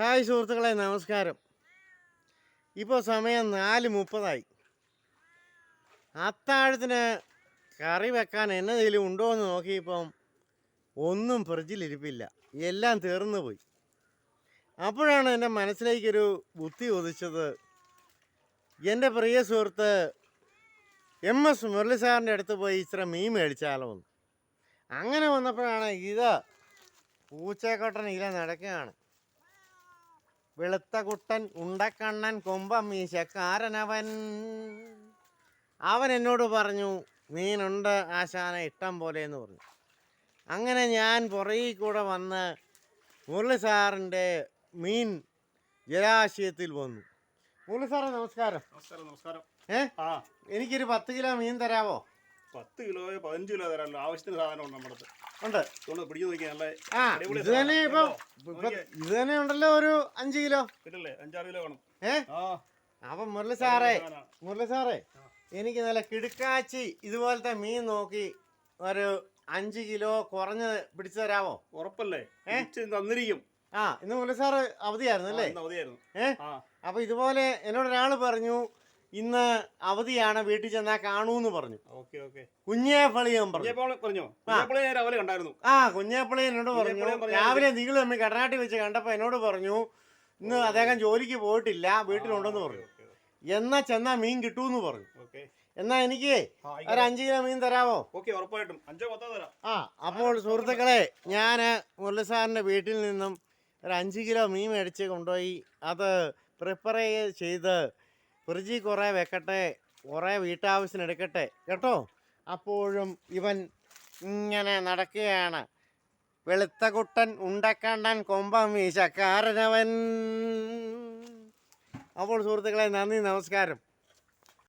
Hi സുഹൃത്തുക്കളെ നമസ്കാരം. ഇപ്പോൾ സമയം നാല് മുപ്പതായി. അത്താഴത്തിന് കറി വെക്കാൻ എന്നതെങ്കിലും ഉണ്ടോ എന്ന് നോക്കിയപ്പം ഒന്നും ഫ്രിഡ്ജിലിരിപ്പില്ല. എല്ലാം തീർന്നു പോയി അപ്പോഴാണ് എന്റെ മനസ്സിലേക്കൊരു ബുദ്ധി ഉദിച്ചത്. എന്റെ പ്രിയ സുഹൃത്ത് എം എസ് മുരളി സാറിന്റെ അടുത്ത് പോയി ഇത്ര മീൻ മേടിച്ചാലോ അങ്ങനെ വന്നപ്പോഴാണ് ഇത് പൂച്ചക്കോട്ടൻ ഇല നടക്കുകയാണ്. വെളുത്ത കുട്ടൻ ഉണ്ടക്കണ്ണൻ കൊമ്പം മീശക്കാരനവൻ. അവൻ എന്നോട് പറഞ്ഞു മീനുണ്ട് ആശാന ഇഷ്ടം പോലെ എന്ന് പറഞ്ഞു. അങ്ങനെ ഞാൻ പുറകിൽ കൂടെ വന്ന് മുരളി സാറിന്റെ മീൻ ജലാശയത്തിൽ വന്നു. മുരളി സാറേ നമസ്കാരം. നമസ്കാരം നമസ്കാരം. ഏ? ആ. എനിക്കൊരു പത്ത് കിലോ മീൻ തരാമോ പത്ത് കിലോ പതിനഞ്ച് കിലോ തരാമല്ലോ. ആവശ്യത്തിന് സാധനം ഉണ്ട് നമ്മുടെ ഉണ്ട്. ആ ഇത് തന്നെ ഇപ്പം ഇത് തന്നെ ഉണ്ടല്ലോ ഒരു അഞ്ച് കിലോ. ഏ? അപ്പം മുരളി സാറേ. മുരളി സാറേ എനിക്ക് നല്ല കിടുക്കാച്ചി ഇതുപോലത്തെ മീൻ നോക്കി ഒരു അഞ്ച് കിലോ കുറഞ്ഞ് പിടിച്ചു തരാമോ? ഉറപ്പല്ലേ? തന്നിരിക്കും. ആ ഇന്ന് മുരളി സാറ് അവധിയായിരുന്നു അല്ലേ? അവധിയായിരുന്നു. ഏ? അപ്പൊ ഇതുപോലെ എന്നോട് ഒരാൾ പറഞ്ഞു ഇന്ന് അവധിയാണ് വീട്ടിൽ ചെന്നാ കാണൂന്ന് പറഞ്ഞു. Okay okay. പറഞ്ഞു. രാവിലെ കണ്ടായിരുന്നു. ആ കുഞ്ഞേപ്പളി എന്നോട് പറഞ്ഞു. രാവിലെ നിങ്ങൾ തമ്മിൽ കടനാട്ടി വെച്ച് കണ്ടപ്പോൾ എന്നോട് പറഞ്ഞു ഇന്ന് അദ്ദേഹം ജോലിക്ക് പോയിട്ടില്ല വീട്ടിലുണ്ടെന്ന് പറഞ്ഞു. എന്നാ ചെന്നാ മീൻ കിട്ടൂന്ന് പറഞ്ഞു. എന്നാ എനിക്ക് ഒരു അഞ്ച് കിലോ മീൻ തരാമോ ഉറപ്പായിട്ടും. അഞ്ചോ പത്തോ തരാം. ആ അപ്പോൾ സുഹൃത്തുക്കളെ ഞാൻ മുരളി സാറിന്റെ വീട്ടിൽ നിന്നും ഒരു അഞ്ച് കിലോ മീൻ മേടിച്ച് കൊണ്ടുപോയി അത് പ്രിപ്പയർ ചെയ്ത് ഫ്രിഡ്ജിൽ കുറേ വെക്കട്ടെ കുറേ വീട്ടാവശ്യത്തിന് എടുക്കട്ടെ കേട്ടോ? അപ്പോഴും ഇവൻ ഇങ്ങനെ നടക്കുകയാണ്. വെളുത്ത കുട്ടൻ ഉണ്ടക്കണ്ടൻ കൊമ്പം വീശക്കാരനവൻ അപ്പോൾ സുഹൃത്തുക്കളെ നന്ദി നമസ്കാരം.